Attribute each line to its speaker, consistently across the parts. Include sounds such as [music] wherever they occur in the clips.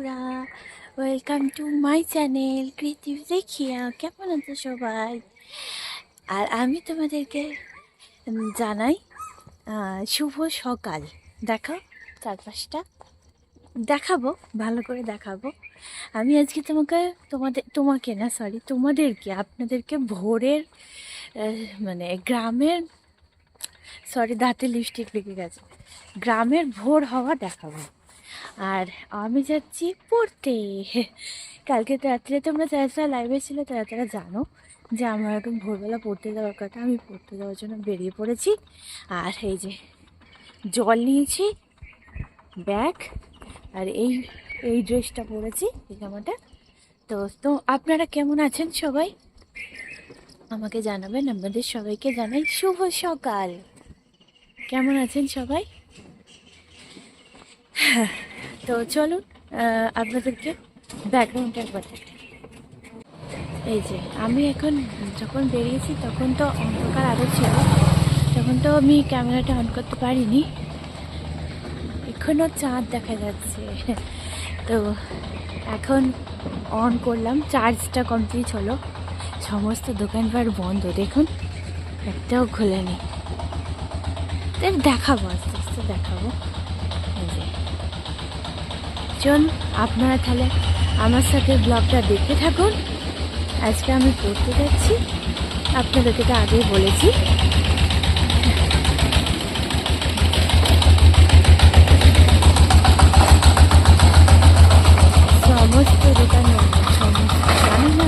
Speaker 1: বন্ধুরা welcome to my channel কৃতিব দেখিয়া কেমন আছো সবাই? আর আমি তোমাদেরকে জানাই শুভ সকাল। দেখো, চারপাশটা। দেখাবো, ভালো করে দেখাবো। আমি আজকে তোমাকে, তোমাদের, তোমাকে না সরি তোমাদেরকে, আপনাদেরকে ভোরের মানে গ্রামের সরি দাঁতে লিপস্টিক লেগে গেছে। গ্রামের ভোর হওয়া দেখাবো। আর আমি যাচ্ছি পড়তে। কালকে রাত্রে তোমরা যারা যারা লাইভে ছিল তারা তারা জানো যে আমার এখন ভোরবেলা পড়তে যাওয়ার কথা। আমি পড়তে যাওয়ার জন্য বেরিয়ে পড়েছি। আর এই যে জল নিয়েছি, ব্যাগ, আর এই এই ড্রেসটা পরেছি এই জামাটা। তো তো আপনারা কেমন আছেন সবাই? আমাকে জানাবেন, আপনাদের সবাইকে জানাই শুভ সকাল। কেমন আছেন সবাই? তো চলুন আপনাদেরকে ব্যাকগ্রাউন্ডটা একবার। এই যে, আমি এখন যখন বেরিয়েছি তখন তো অন্ধকার আরও ছিল, তখন তো আমি ক্যামেরাটা অন করতে পারিনি। এখনও চাঁদ দেখা যাচ্ছে। তো এখন অন করলাম চার্জটা কমপ্লিট হলো। সমস্ত দোকানপাট বন্ধ, দেখুন, একটাও খোলেনি। দেখাবো, আস্তে আস্তে দেখাবো। চল আপনারা তাহলে আমার সাথে ব্লগটা দেখতে থাকুন। আজকে আমি পড়তে যাচ্ছি। আপনাদেরকে তো আগেই বলেছি। সমস্ত দোকান জানি না।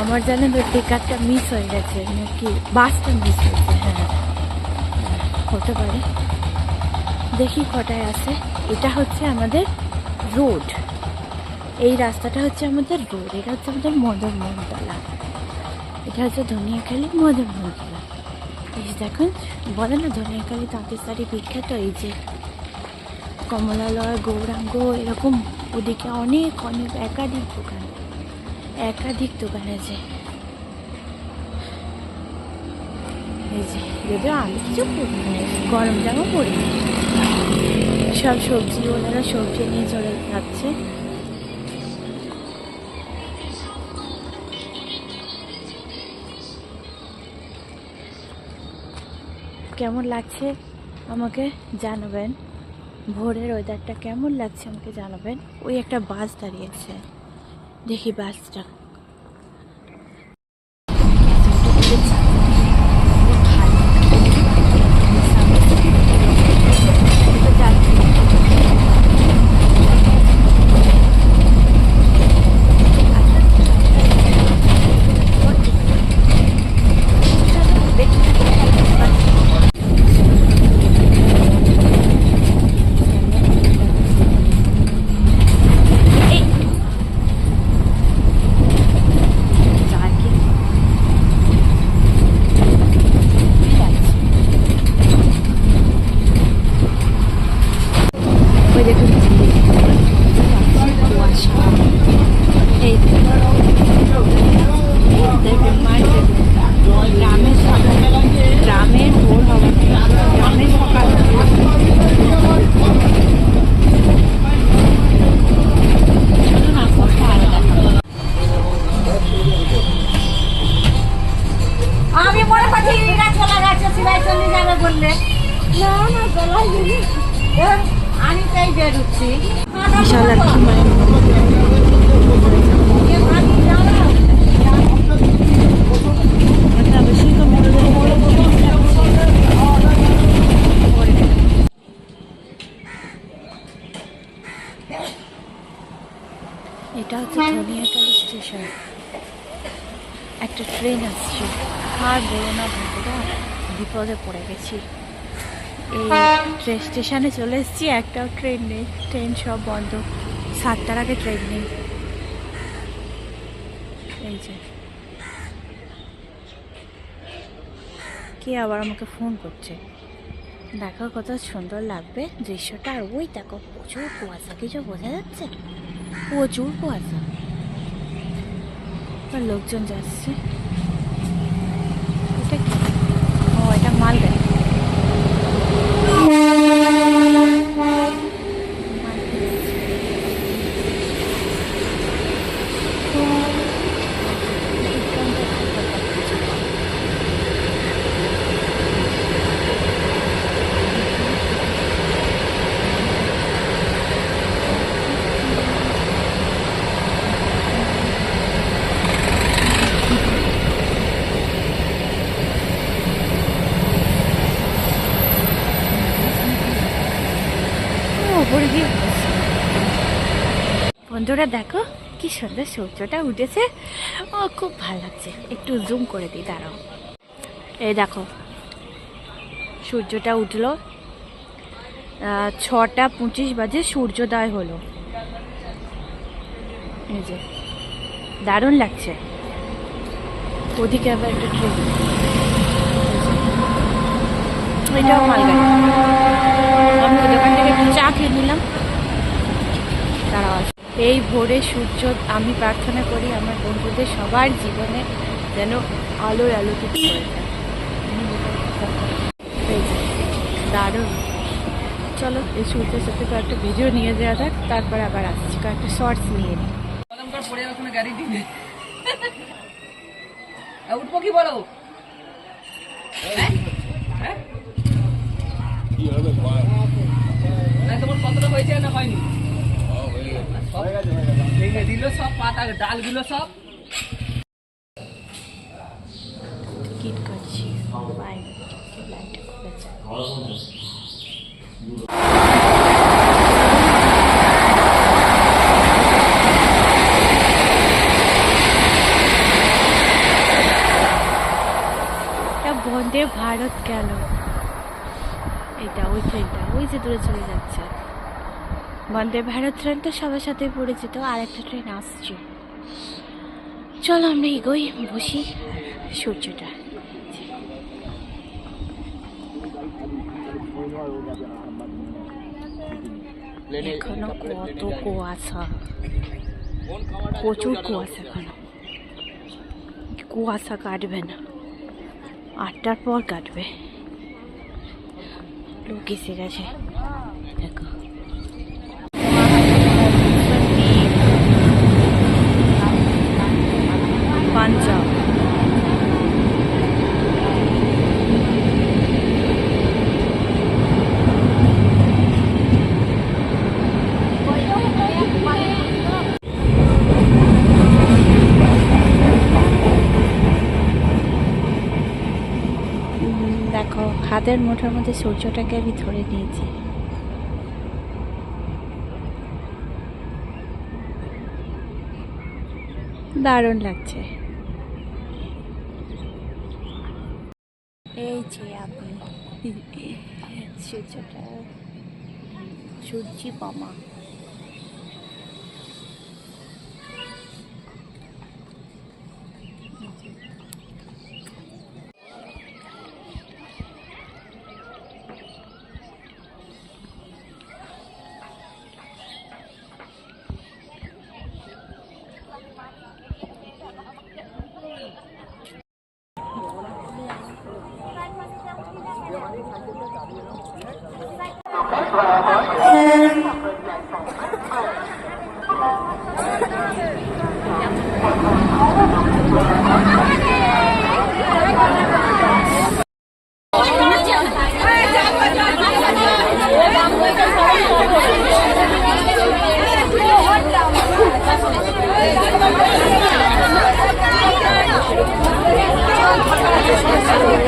Speaker 1: আমার জানেন তো টিকারটা মিস হয়ে গেছে, নাকি বাসটা মিস হয়েছে হ্যাঁ। হতে পারে। দেখি কটায় আছে। এটা হচ্ছে আমাদের রোড। এই রাস্তাটা হচ্ছে আমাদের রোড। এটা হচ্ছে আমাদের মদন মোহনতলা এটা হচ্ছে ধনিয়াখালী মদন মোহনতলা এই দেখুন, বলে না ধনিয়াখালী তাঁতের শাড়ি বিখ্যাত? এই যে কমলালয়, গৌরাঙ্গ, এরকম ওদিকে অনেক অনেক একাধিক দোকান। একাধিক দোকান আছে এই যে যদিও আমি কিছু গরম জামা পরি। সব সবজি ওনারা সবজি নিয়ে চলে যাচ্ছে। কেমন লাগছে আমাকে জানাবেন? ভোরের ওয়েদারটা কেমন লাগছে আমাকে জানাবেন? ওই একটা বাস দাঁড়িয়েছে। দেখি বাসটা ওই দেখুন কুয়াশা এই দেখুন মার্কেট গ্রামের সকাল গ্রামের ভোর হওয়া গ্রামের সকাল চলুন আস্তে আস্তে আরও দেখাবো।
Speaker 2: আমি মনে করছি এরা চলে গেছে সিলাই চলে যাবে বললে না না চলাই
Speaker 1: এটা হচ্ছে ধনিয়াকালী স্টেশন। একটা ট্রেন আসছে। আর বলো না বিপদে পড়ে গেছি। এই স্টেশনে চলে এসেছি, একটাও ট্রেন নেই ট্রেন সব বন্ধ। সাতটার আগে ট্রেন নেই। এই যে। কে আবার আমাকে ফোন করছে? দেখো কত সুন্দর লাগবে, দৃশ্যটা আর ওই দেখো, প্রচুর কুয়াশা, কিছু বোঝা যাচ্ছে? প্রচুর কুয়াশা। আর লোকজন যাচ্ছে। বন্ধুরা, দেখো কি সুন্দর সূর্যটা উঠেছে। ও, খুব ভালো লাগছে। একটু জুম করে দিই, দাঁড়াও। এই দেখো, সূর্যটা উঠল। ছটা পঁচিশ বাজে সূর্যোদয় হলো। এই যে, দারুণ লাগছে। ওদিকে আবার একটা ট্রেন এটাও মালগাড়ি। আমি দোকান থেকে একটু চা খেয়ে নিলাম। দাঁড়াও এই ভোরে সূর্য আমি প্রার্থনা করি আমার বন্ধুদের সবার জীবনে যেন আলোয় আলোকিত করে দেয়। এই যে, দারুণ। চলো এই সূর্যের সাথে কয়েকটা ভিডিও নিয়ে যাওয়া যাক তারপর আবার আসছি। কয়েকটা শর্টস নিয়ে নিই
Speaker 3: পড়ে ওখানে গাড়ি দিবে উঠবো কি বলো? হ্যাঁ? হ্যাঁ? তোমার কতটা হয়েছে না হয়নি? ভেঙে সব সব।
Speaker 1: বন্দে ভারত গেল। এটা ওই ট্রেনটা ওই যে দূরে চলে যাচ্ছে। বন্দে ভারত ট্রেন তো সবার সাথে পরিচিত, আর একটা ট্রেন আসছে। চলো আমরা এগোই, বসি সূর্যটা। এখনও কত কুয়াশা। প্রচুর কুয়াশা এখনও। কুয়াশা কাটবে না। আটটার পর কাটবে। লোক এসে গেছে। হাতের মুঠোর মধ্যে সূর্যটাকে আমি ধরে নিয়েছি। দারুণ লাগছে। এই যে আপনি, সূর্যটা, সূর্যি মামা
Speaker 4: Thank you.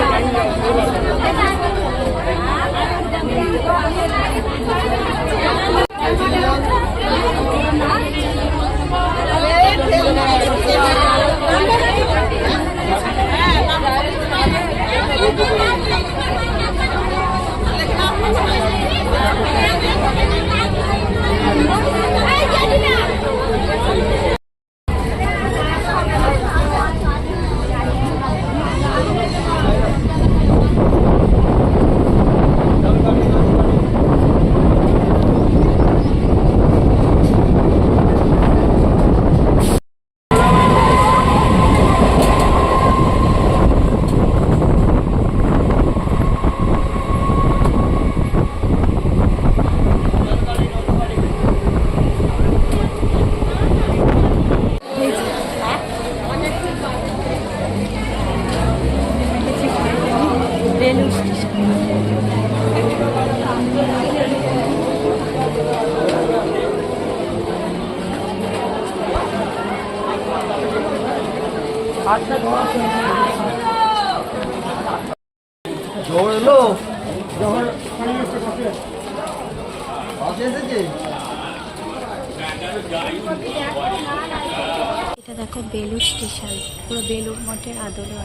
Speaker 1: এটা দেখো বেলুর স্টেশন। পুরো বেলুর মঠের আদলে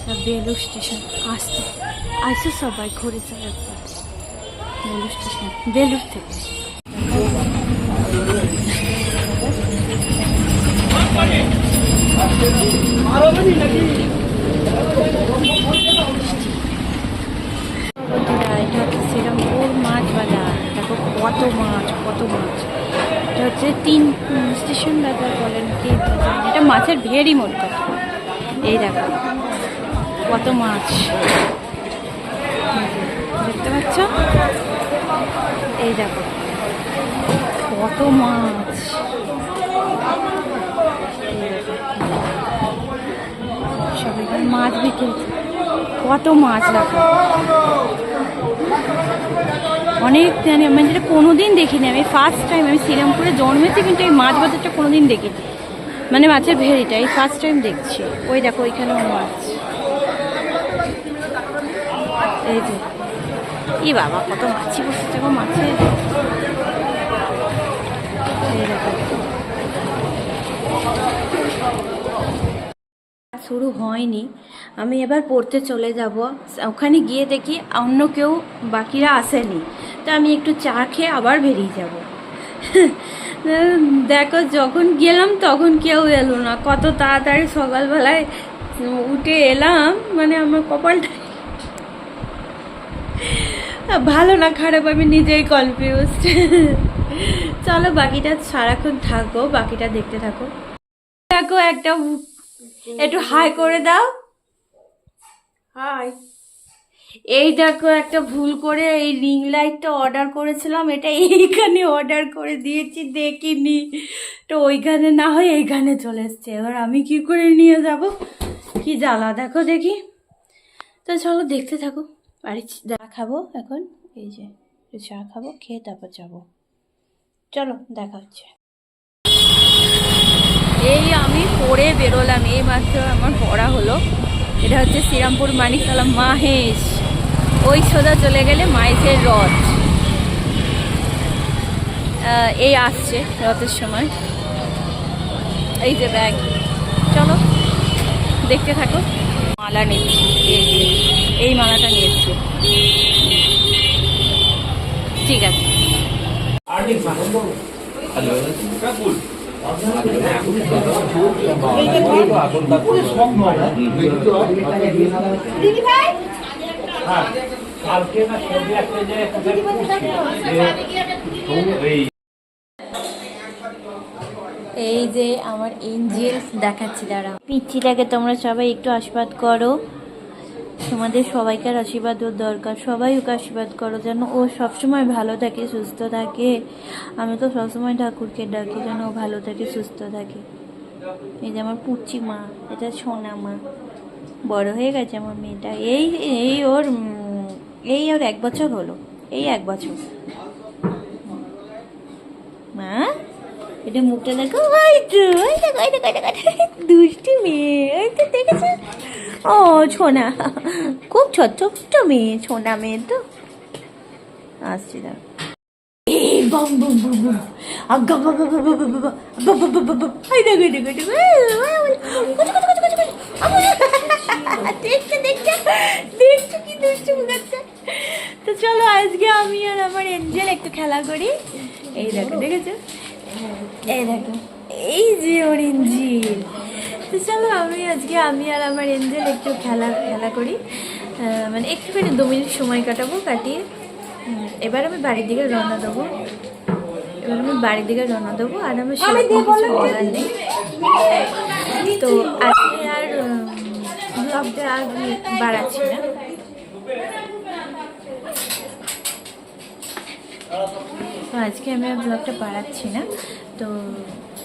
Speaker 1: এটা বেলুর স্টেশন। আসতে, আসো সবাই, ঘুরে একবার। বেলুর স্টেশন বেলুর থেকে এটা হচ্ছে শ্রীরামপুর মাছ বাজার দেখো কত মাছ কত মাছ এটা হচ্ছে তিন স্টেশন বাজার বলেন কি এটা মাছের ভেরি মোট কথা এই দেখো কত মাছ দেখতে পাচ্ছ এই দেখো, কত মাছ। মাছ বিক্রি কত মাছ দেখো অনেক আমি যেটা কোনোদিন দেখিনি আমি ফার্স্ট টাইম আমি শ্রীরামপুরে জন্মেছি, কিন্তু এই মাছ বাজারটা কোনোদিন দেখিনি। মানে মাছের ভেরিটা এই ফার্স্ট টাইম দেখছি। ওই দেখো, ওইখানেও মাছ। এই যে। ই বাবা, কত মাছি বসেছে গো মাছে এই দেখো। হয়নি। আমি এবার পড়তে চলে যাব। ওখানে গিয়ে দেখি অন্য কেউ বাকিরা আসেনি। তো আমি একটু চা খেয়ে আবার বেরিয়ে যাব। [laughs] দেখো, যখন গেলাম তখন কেউ এলো না। কত তাড়াতাড়ি সকালবেলায় উঠে এলাম। মানে আমার কপালটা [laughs] ভালো না, খারাপ, আমি নিজেই কনফিউজ [laughs] চলো, বাকিটা সারাক্ষণ থাকো, বাকিটা দেখতে থাকো। দেখো, একটা একটু হাই করে দাও। হাই। এই দেখো একটা ভুল করে এই রিং লাইটটা অর্ডার করেছিলাম এটা এইখানে অর্ডার করে দিয়েছি দেখিনি। তো ওইখানে না হয় এইখানে চলে এসছে। এবার আমি কি করে নিয়ে যাব? কি জ্বালা? দেখো দেখি। তো চলো দেখতে থাকো। বাড়ি চা খাব এখন? এই যে চা খাব খেয়ে তারপর যাব। চলো দেখা হচ্ছে। এই আমি পরে বেরোলাম এই মাত্র আমার পড়া হলো। এটা হচ্ছে শ্রীরামপুর মানিকতলা মাহেশ। ওই সোজা চলে গেলে মাইজের রথ। এই আসছে রথের সময়। এই যে ব্যাগ। চলো দেখতে থাকো। মালা নিচ্ছি। এই মালাটা নিয়েছি। ঠিক আছে। এই যে আমার এঞ্জেল দেখাচ্ছি দাঁড়া পিচ্ছিটাকে তোমরা সবাই একটু আশীর্বাদ করো। তোমাদের সবাইকার আশীর্বাদ দরকার। সবাই ওকে আশীর্বাদ করো যেন ও সবসময় ভালো থাকে সুস্থ থাকে। আমি তো সবসময় ঠাকুরকে ডাকি যেন ও ভালো থাকে সুস্থ থাকে। এই যে আমার পুচ্ছি মা এটা সোনা মা। বড় হয়ে গেছে আমার মেয়েটা। এই এই ওর এই ওর এক বছর হলো। এই এক বছর। মা এটা মুখটা দেখো। ওই তো ওই দেখো, ওই দেখো। দুষ্টু মেয়ে। ওই তো দেখেছ? ও ছোনা খুব ছোট ছোট্ট মেয়ে ছোনা মেয়ে তো আসছি দাঁড়া দেখছ দেখছ দেখছ কি দুষ্টু মুখাচ্ছে তো চলো আজকে আমি আর আমার এঞ্জেল একটু খেলা করি এই দেখো দেখেছ এই দেখো এই যে ওর এঞ্জেল চলো আমি আজকে আমি আর আমার এঞ্জেল একটু খেলা খেলা করি। মানে একটুখানি দু মিনিট সময় কাটাবো কাটিয়ে এবার আমি বাড়ির দিকে রওনা দেবো। এবার আমি বাড়ির দিকে রওনা দেবো আর আমার সেরকম কিছু বলার নেই। তো আজকে আর ব্লগটা আর বাড়াচ্ছি না। তো আজকে আমি আর ব্লগটা বাড়াচ্ছি না। তো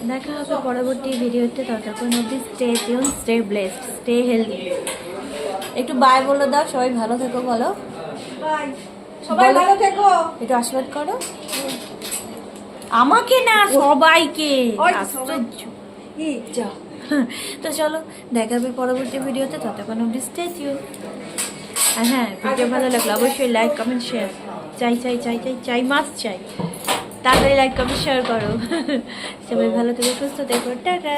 Speaker 1: দেখা হবে পরবর্তী ভিডিওতে ততক্ষণ অবধি stay tune stay blessed stay healthy একটু বাই বলে দাও সবাই ভালো থেকো বলো।
Speaker 2: সবাই ভালো থেকো।
Speaker 1: একটু আশীর্বাদ করো। আমাকে না সবাইকে। আশ্চর্য। [laughs] তো চলো দেখা হবে পরবর্তী ভিডিওতে ততক্ষণ অবধি স্টে টিউন আর হ্যাঁ ভিডিও ভালো লাগল অবশ্যই লাইক কমেন্ট শেয়ার চাই চাই চাই চাই চাই মাছ চাই। তাড়াতাড়ি লাইক কমেন্ট শেয়ার করো। [laughs] সবাই ভালো থেকে সুস্থ থেকো টাটা।